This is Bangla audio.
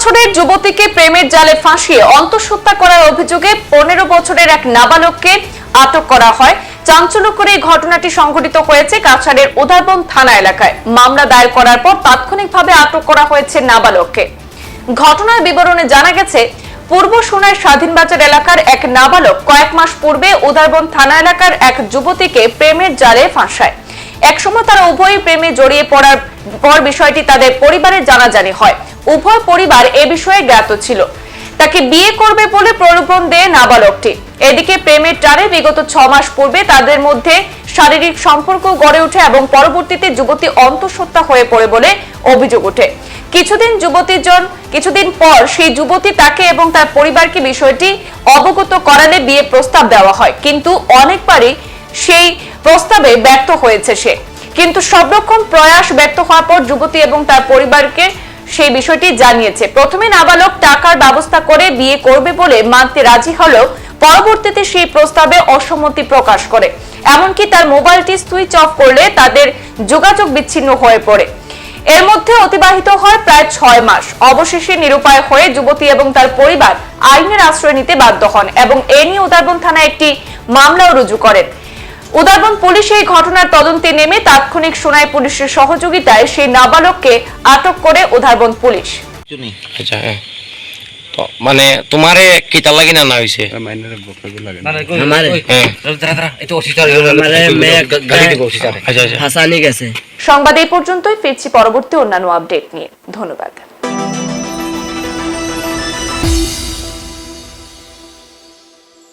বছরের যুবতীকে প্রেমের জালে ফাঁসিয়ে অন্তঃসত্ত্বা করার অভিযোগে পনেরো বছরের এক নাবালককে আটক করা হয়। চাঞ্চল্যকর এই ঘটনাটি সংঘটিত হয়েছে কাছাড়ের উদারবন থানা এলাকায়। মামলা দায়ের করার পর তাৎক্ষণিকভাবে আটক করা হয়েছে নাবালককে। ঘটনার বিবরণে জানা গেছে, পূর্ব সোনার স্বাধীনবাজার এলাকার এক নাবালক কয়েক মাস পূর্বে উদারবন থানা এলাকার এক যুবতীকে প্রেমের জালে ফাঁসায়। একসময় তারা উভয়ই প্রেমে জড়িয়ে পড়ার পর বিষয়টি তাদের পরিবারের জানাজানি হয়। উভয় পরিবার এ বিষয়ে জ্ঞাত ছিল। তাকে বিয়ে করবে বলে প্রলোভন দেয় নাবালকটি। এদিকে প্রেমের টানে বিগত ছ মাস পূর্বে তাদের মধ্যে শারীরিক সম্পর্ক গড়ে ওঠে এবং পরবর্তীতে যুবতী অন্তঃসত্ত্বা হয়ে পড়ে বলে অভিযোগ ওঠে। কিছুদিন যুবতীর জন কিছুদিন পর সেই যুবতী তাকে এবং তার পরিবারকে বিষয়টি অবগত করালে বিয়ে প্রস্তাব দেওয়া হয়। কিন্তু অনেকবারই সেই প্রস্তাবে ব্যর্থ হয়েছে সে। কিন্তু সব রকম প্রয়াস ব্যর্থ হওয়ার পর যুবতী এবং তার পরিবারকে সেই বিষয়টি জানিয়েছে। প্রথমে নাবালক টাকার ব্যবস্থা করে বিয়ে করবে বলে মানতে রাজি হলেও পরবর্তীতে সেই প্রস্তাবে অসম্মতি প্রকাশ করে। এমনকি তার মোবাইলটি সুইচ অফ করলে তাদের যোগাযোগ বিচ্ছিন্ন হয়ে পড়ে। এর মধ্যে অতিবাহিত হয় প্রায় ছয় মাস। অবশেষে নিরুপায় হয়ে যুবতী এবং তার পরিবার আইনের আশ্রয় নিতে বাধ্য হন এবং এ নিয়ে উদারবন থানায় একটি মামলাও রুজু করেন। উদারবন পুলিশ এই ঘটনার তদন্তে নেমে তাৎক্ষণিক সোনাই পুলিশের সহযোগিতায় সেই নাবালককে আটক করে উদারবন পুলিশ। আচ্ছা হ্যাঁ। তো মানে তোমারে কিতা লাগি না না হইছে? মাইনারে বকাবি লাগে না? না না আমারে? হ্যাঁ। দাঁড়া দাঁড়া এটা অফিসার আমারে মেয়ে গাড়ি দিব অফিসার আচ্ছা আচ্ছা হাসানি গেছে। সংবাদ এই পর্যন্তই ফিরছি পরবর্তী অন্যান্য আপডেট নিয়ে। ধন্যবাদ।